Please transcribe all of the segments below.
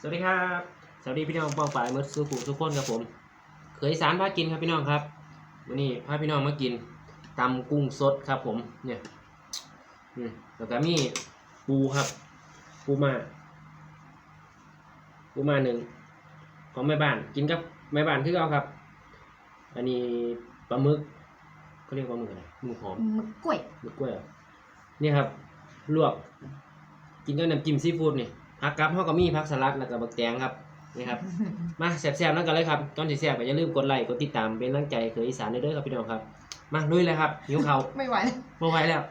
สวัสดีครับ สวัสดีพี่น้องปองฝ่ายมือสุขุทุกคนครับผม เคยสารพากินครับพี่น้องครับวันนี้พาพี่น้องมากินตำกุ้งสดครับผม เนี่ยอืมแล้วก็มีปูครับ ปูมา ปูมาหนึ่งของแม่บ้าน กินกับแม่บ้านคือเอาครับ อันนี้ปลาหมึกเขาเรียกปลาหมึกอะไรหมึกหอมหมึกกล้วยหมึกกล้วยเหรอนี่ครับ ลวก กินกับน้ำจิ้มซีฟู้ดนี่ ผักกับห่อก็มีผักสลัดแล้วก็บักแตงครับนี่ครับ มาแซ่บๆแล้วกันเลยครับก่อนที่แซ่บก็อย่าลืมกดไลค์กดติดตามเป็นกำลังใจเคยอีสานเด้อครับพี่น้องครับ มาลุยเลยครับหิวเขาวไม่ไหวแล้วบ่ไหวแล้ว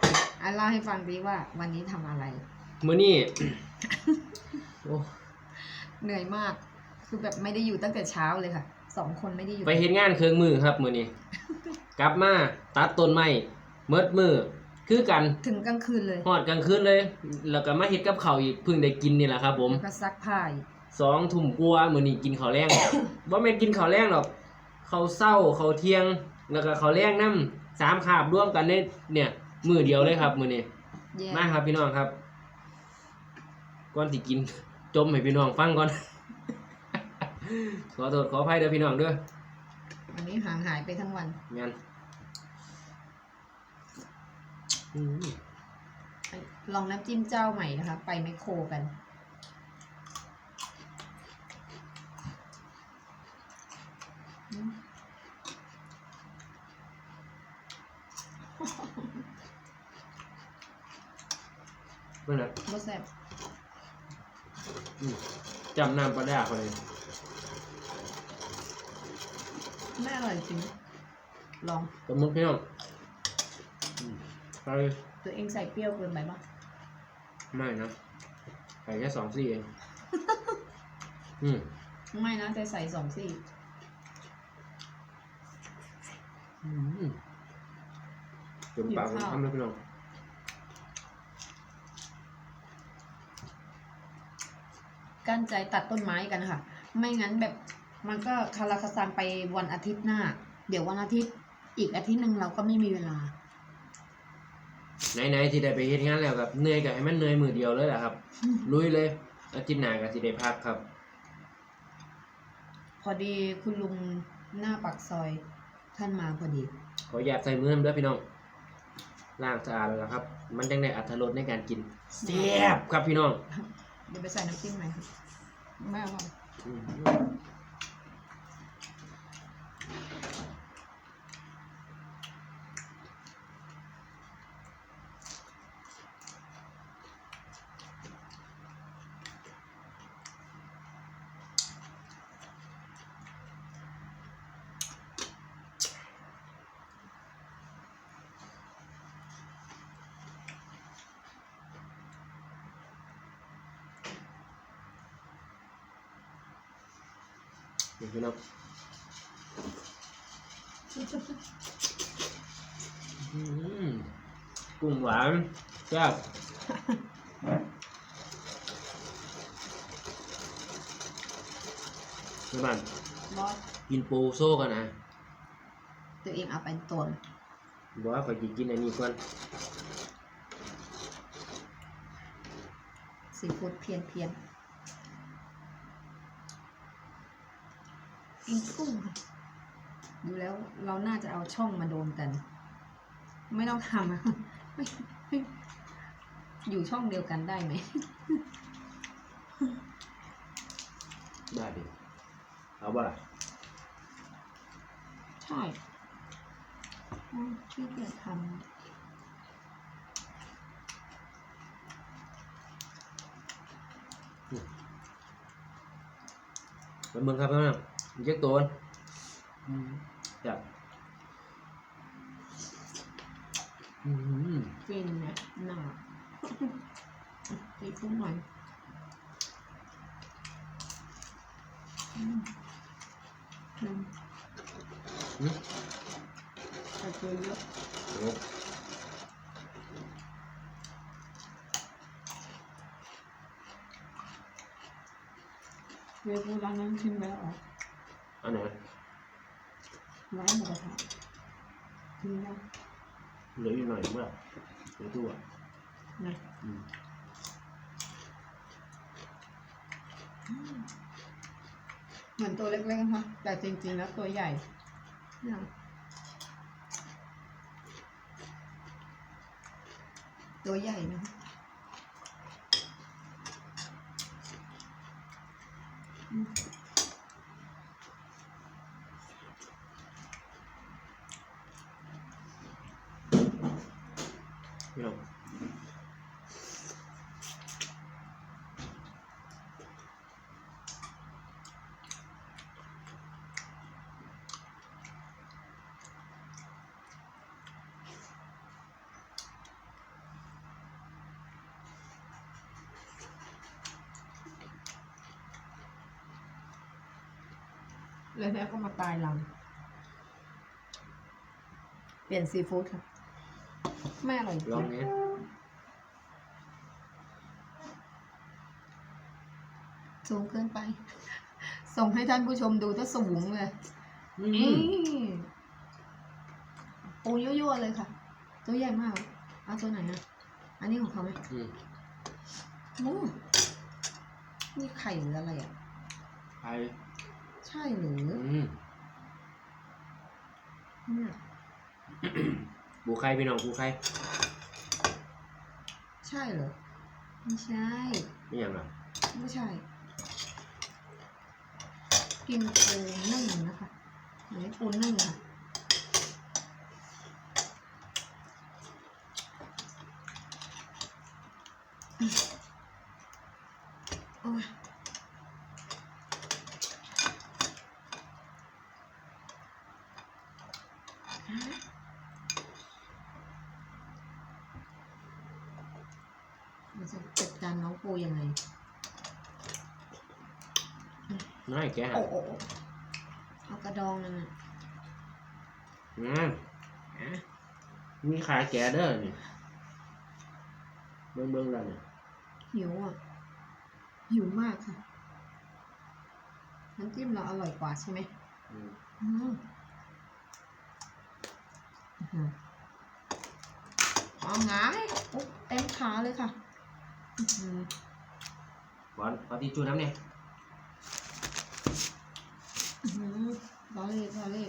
อะเล่าให้ฟังดีว่าวันนี้ทำอะไร มื้อนี้ โอ้เหนื่อยมาก คือแบบไม่ได้อยู่ตั้งแต่เช้าเลยค่ะ สองคนไม่ได้อยู่ ไปเฮ็ดงานเครื่องมือครับมื้อนี้ กลับมาตัดต้นไม้เมิดมือ คือกันถึงกลางคืนเลยฮอดกลางคืนเลย แล้วก็มาเฮ็ดกับข้าวอีกเพิ่งได้กินนี่แหละครับ ผมแล้วก็ซักผ้าอีกสองทุ่มกว่ามื้อนี้กินข้าวแรงบ่แม่นกินข้าวแรงหรอกข้าวเช้าข้าวเที่ยง แล้วก็ข้าวแรงนํสามคาบรวมกันในเนี่ยมื้อเดียวเลยครับมื้อนี้แย่มาครับพี่น้องครับก่อนสิกิน จมให้พี่น้องฟังก่อน ขอโทษขออภัยเด้อพี่น้องเด้อวันนี้ห่างหายไปทั้งวันงั้น อืมลองน้ำจิ้มเจ้าใหม่นะคะ ไปไมคโครกันอืมเมื่อไหร่รสแซ่บอืมจำน้ำปลาดาเขาเลยไม่อร่อยจริง ลองปลาหมึกพี่น้องอื มไปตัวเองใส่เปรี้ยวเกินไปปะไม่นะใส่แค่สองซี่เอง อืมไม่นะแต่ใส่สองซี่อืมเต็มปากทำเลยพี่น้องกั้นใจตัดต้นไม้กันค่ะ ไม่งั้นแบบมันก็คาราคาซังไปวันอาทิตย์หน้า เดี๋ยววันอาทิตย์ อีกอาทิตย์หนึ่งเราก็ไม่มีเวลา ไหนๆที่ได้ไปเฮ็ดงานแล้วครับเหนื่อยกับให้มันเหนื่อยมือเดียวเลยแหละครับ ลุยเลยอาทิตย์หน้าก็สิได้พักครับ พอดีคุณลุงหน้าปากซอยท่านมาพอดี ขออยากใส่มือน้ำเด้อพี่น้องล้างสะอาดแล้วครับ มันจังได้อัตรสในการกินแซ่บครับพี่น้อง เดี๋ยวไปใส่น้ำจิ้มใหม่ค่ะไม่เอา อืมนี่พี่น้องอืมกุ้งหวานแซ่บพี่บ้านบอสกินปูโซ่กันนะตัวเองเอาไปตวนบอกว่าขอยสิกินอันนี้ก่อนซีฟู้ดเพียนเพียน กินกุ้งค่ะดูแล้วเราน่าจะเอาช่องมาโดนกัน ไม่ต้องทำอะไม่ไม่อยู่ช่องเดียวกันได้ไหม ได้ดิเอาบ่ล่ะใช่อืมขี้เกียจทเป็นเมืองครับพี่น้องเยอะตัวอืมจับอืมำฟินนะหนาตีกุ้งหน่ อยอืมอืมอืมใส่เกลือเยอะโอ้เวฟูร้านนั้นชิมไปแล้วเหร ออันไหนร้านหมูกระทะชิมแล้วเหลืออยู่หน่อยเมื่อเหลือตัวนะอืมเหมือนตัวเล็กๆนะคะแต่จริงๆแล้วตัวใหญ่เนี่ยตัวใหญ่นะคะอืม แล้วแท้ก็มาตายหลัง เปลี่ยนซีฟู้ดค่ะ ไม่อร่อยจริลองนี้สูงเกินไป ส่งให้ท่านผู้ชมดูถ้าสูงเลยอืนี่มปูยั่วๆเลยค่ะ ตัวใหญ่มาก เอาตัวไหนอะอันนี้ของเขาไหมอืมโอ้นี่ไข่หรืออะไรอะไข่ ใช่หรืออืมเนี่ยปูไข่พี่น้องปูไข่ใช่เหรอไม่ใช่ ไม่อย่างไรไม่ใช่ กินปูนึ่งนะคะอันนี้ปูนึ่งค่ะ โอ้ยเราจะจัดการน้องปูยังไง น้อย แกะโอ้โอ้โอ้เอากระดองนั่นน่ะอืมมีขายแกะเด้อนี่เบิ่งเบิ่งแล้วเนี่ยหิวอะ หิวมากค่ะ น้ำจิ้มเราอร่อยกว่าใช่ไหมอืมอืมอื้อหือเอาไงอุ๊ยเต็มขาเลยค่ะ อื้อหือ บอลขอตีจูน้ำเนี่ยอื้อหือ รอเล่รอเล่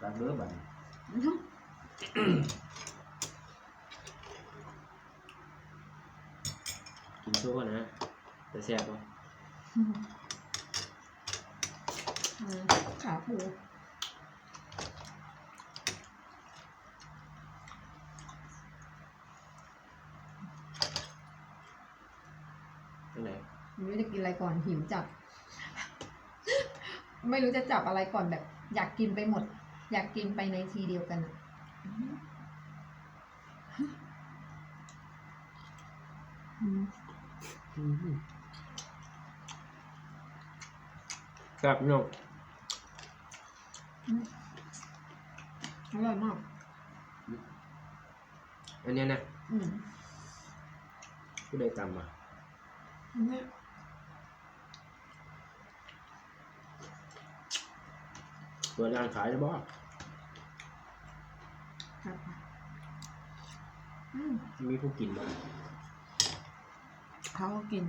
ตัดเบอร์บันอื้อหือกินโชว์ก่อนนะจะแซ่บป่ะอืมขาปู ตรงไหน ไม่รู้จะ กินอะไรก่อนหิวจับ ไม่รู้จะจับอะไรก่อนแบบ อยากกินไปหมด อยากกินไปในทีเดียวกันอะอืมอืมครับพี่น้องอร่อยมาก อันเนี้ยนะอืมผู้ใดตำอะอันเนี้ย ปิดร้านขายได้บ่ครับอืมมีผู้กินบ่เขาก็กิน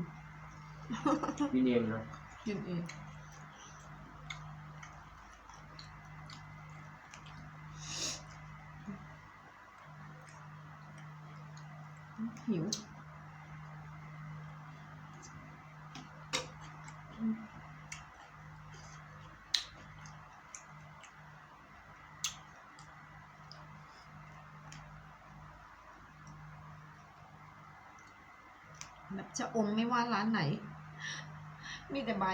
กินเองนะกินเองหิว จะอมไม่ว่าร้านไหน มีแต่ใบ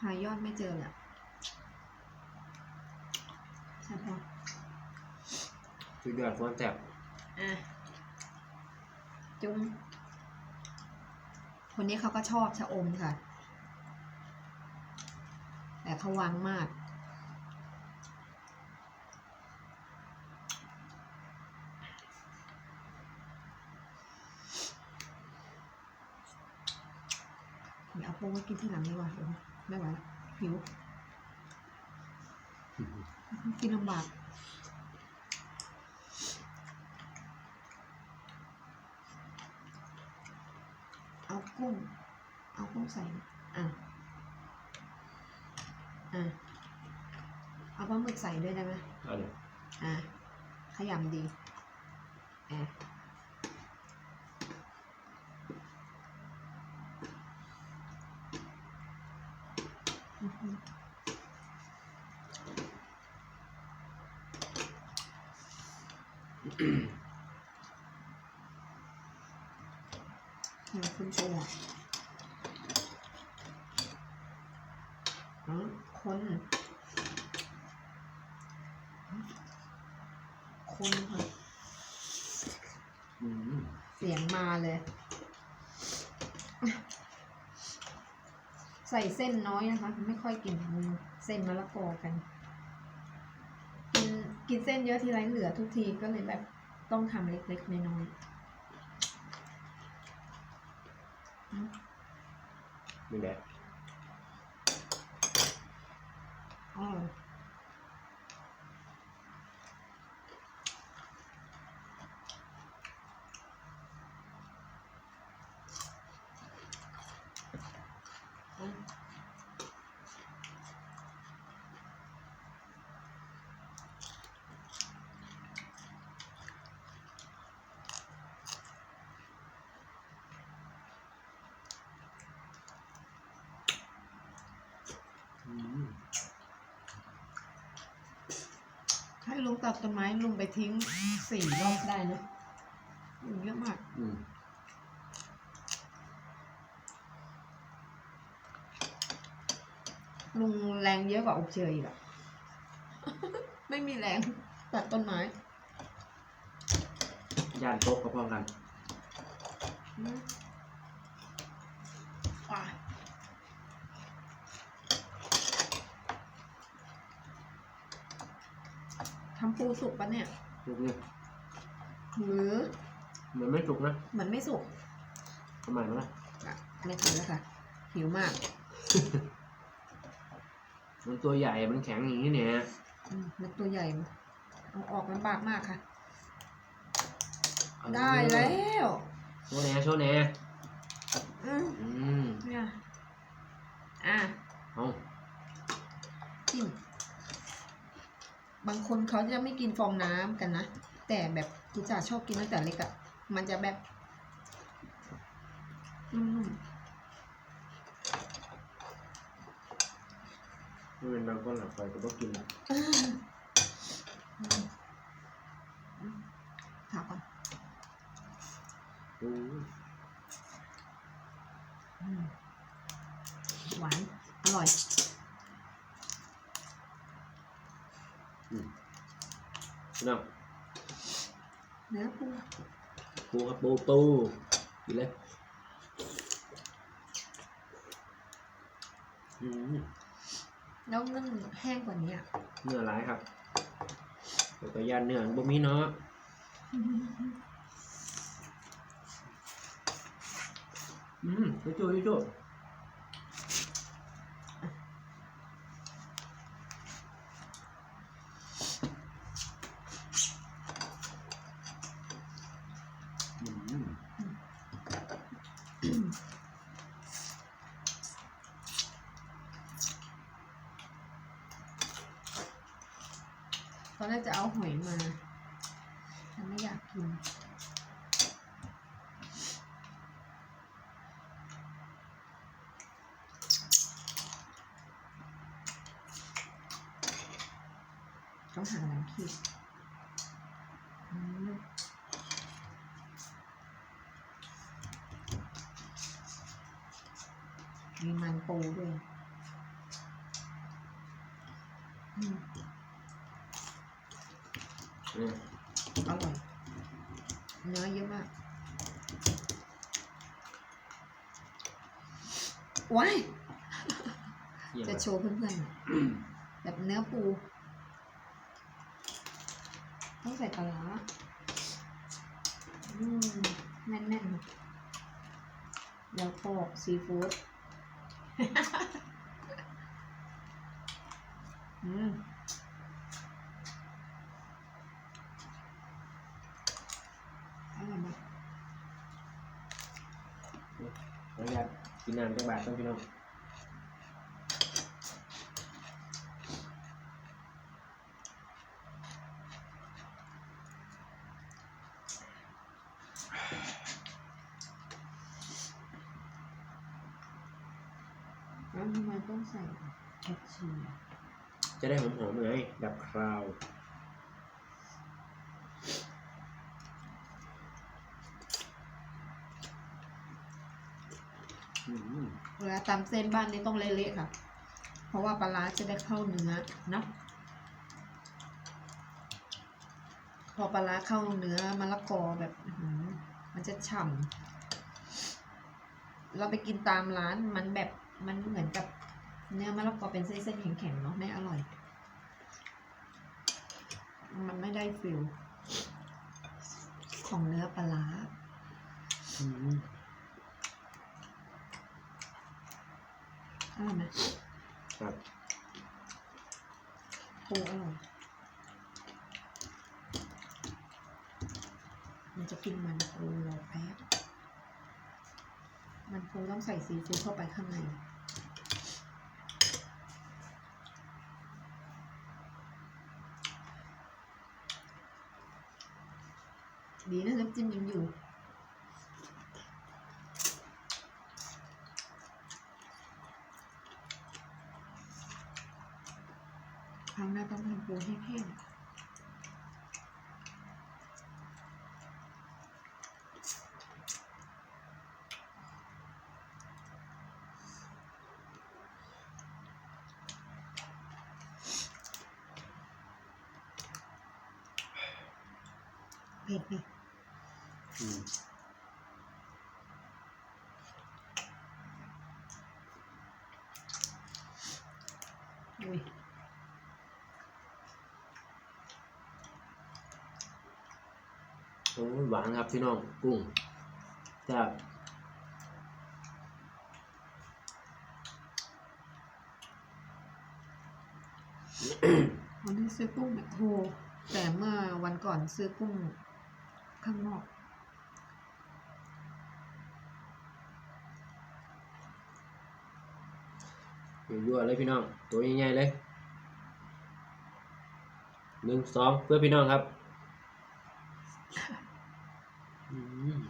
หายอดไม่เจอเลยอะใช่ปะสุดยอดความแซ่บอะ จุ้มคนนี้เขาก็ชอบชะอมค่ะ แต่เขาวางมาก เดี๋ยวเอาโป้งไว้กินที่หลังดีกว่าเดี๋ยวไม่ไหวละหิว กินลำบากเอากุ้ง เอากุ้งใส่ อะ อะ เอาปลาหมึกใส่ด้วยได้ไหมเอาเลยอะ ขยำดี อะอื้อหือเนี่ยคุณโชว์อ๋อคน คนค่ะ อืม เสียงมาเลย ใส่เส้นน้อยนะคะ ไม่ค่อยกินเส้นมะละกอกัน กินกินเส้นเยอะทีไรเหลือทุกทีก็เลยแบบต้องทำเล็กๆน้อยๆอืมนี่แหละอร่อยอื ลุงตัดต้นไม้ลุงไปทิ้งสี่รอบได้นะลุงเยอะมากอืมลุงแรงเยอะกว่าอบเชยอีกอะไม่มีแรงตัดต้นไม้ย่านโต๊ะก็พร้อมกัน อืมอะ ทำปูสุกปะเนี่ย สุกเนี่ยหรือเหมือนไม่สุกนะเหมือนไม่สุกทำไมมั้ล่ะอะไม่ทันแล้วค่ะ หิวมาก มันตัวใหญ่ มันแข็งอย่างนี้เนี่ยอืมมันตัวใหญ่ เอาออกลำบากมากค่ะเอาได้แล้วโชว์แหน่โชว์แหน่อืมอืมเนี่ย อะเอาจิ้ม บางคนเขาจะไม่กินฟองน้ำกันนะ แต่แบบจิจ่าชอบกินตั้งแต่เล็กอะ่ะ มันจะแบบนุ่มไม่เป็นบางคนหลับไปก็ต้องกินอะๆอืมอืมถามก่อนอืมอืมหวาน อร่อย น้องเนื้อปูปูครับปูปูกินเลยอืมแล้วนึ่งแห้งกว่านี้อะเนื้อหลายครับเดี๋ยวก็ย่านเนื้อบ่มีเนาะอืมยูจูยูจูอืม ตอนแรกจะเอาหอยมาแต่ไม่อยากกิน ต้อง หาน้ำขีดอืมมีมันปูด้วยอืมเนี่ยอร่อย เนื้อเยอะมาก ว้ายเยี่ยมจะมากโชว์เพื่อนๆหน่อยแบบเนื้อปู ต้องใส่ปลาร้าอืมแน่นๆ แล้วปอกซีฟู้ดอืมอร่อยมาก น้องยากินน้ำจังบาทต้องกินน้อง แล้วทำไมต้องใส่แคชเชียร์จะได้หอมๆเลยดับคราวอืมเวลาตำเส้นบ้านนี่ต้องเละๆค่ะ เพราะว่าปลาร้าจะได้เข้าเนื้อเนาะพอปลาร้าเข้าเนื้อมะละกอแบบอื้อหือมันจะฉ่ำเราไปกินตามร้านมันแบบ มันเหมือนกับเนื้อมะละกอเป็นเส้นๆแข็งๆเนาะไม่อร่อย มันไม่ได้ฟิลของเนื้อปลาร้าอืมอร่อยไหมครับปูอร่อยมันจะกินมันปูรอแป๊บ มันปูต้องใส่ซีฟู้ดเข้าไปข้างในดีนะน้ำจิ้มยังอยู่ ครั้งหน้าต้องทำปูให้แห้งเผ็ดไหม อืม อุ้ย โอ้ยหวานครับพี่น้องกุ้งแซ่บวันนี้ซื้อกุ้งแมคโครแต่เมื่อวันก่อนซื้อกุ้งข้างนอกยั่วๆเลยพี่น้อง ตัวใหญ่ๆเลยหนึ่งสองเพื่อพี่น้องครับ อืม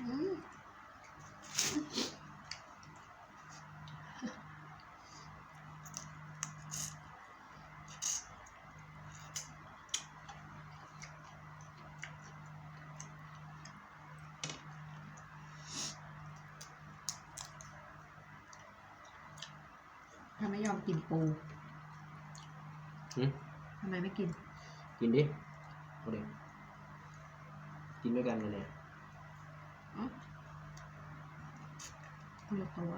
อืมทำไมยอม กินปูหึทำไมไม่กิน กินดิเอาเดี๋ยวกินด้วยกันเลยเนี่ยอ๋อคนละตัว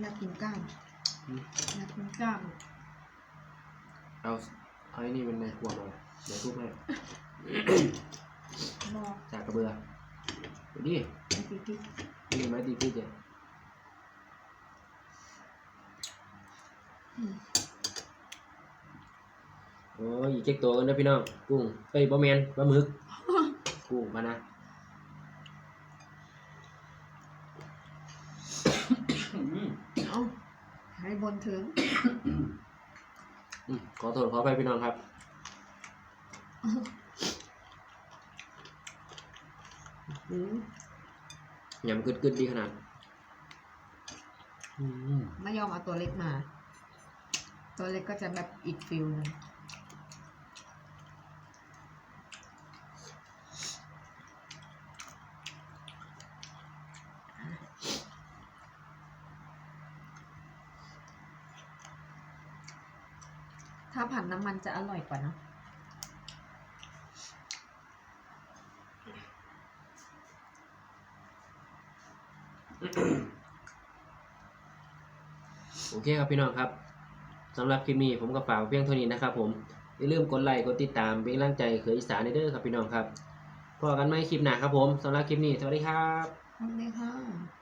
อยากกินกล้ามอืมอยากกินกล้าม เอาเอาไอ้นี่เป็นในขวดเลยเดี๋ยวทุบให้ บอกจากกระเบือเดี๋ยวดิไอ้ติ๊กนี่ไม้ตีพี่เจอืมโอ้ยอีกเจ๊กตัวกันนะพี่น้องกุ้งเอ้ยบะเมนบะหมึกกุ้งมานะเอาให้บนถึงอืม ขอโทษขอไปพี่น้องครับอืมยำกึดๆดีขนาดอืมไม่ยอมเอาตัวเล็กมา ตัวเล็กก็จะแบบอีกฟิลหนึง ถ้าผัดน้ำมันจะอร่อยกว่าเนอะโอเคครับพี่น้องครับสำหรับคลิปนี้ผมก็ฝากไว้เพียงเท่านี้นะครับผมอย่าลืมกดไลค์กดติดตามเป็นกำลังใจเคยอีสานเด้อครับพี่น้องครับพบกันใหม่คลิปหน้าครับผมสำหรับคลิปนี้สวัสดีครับทำเลยค่ะ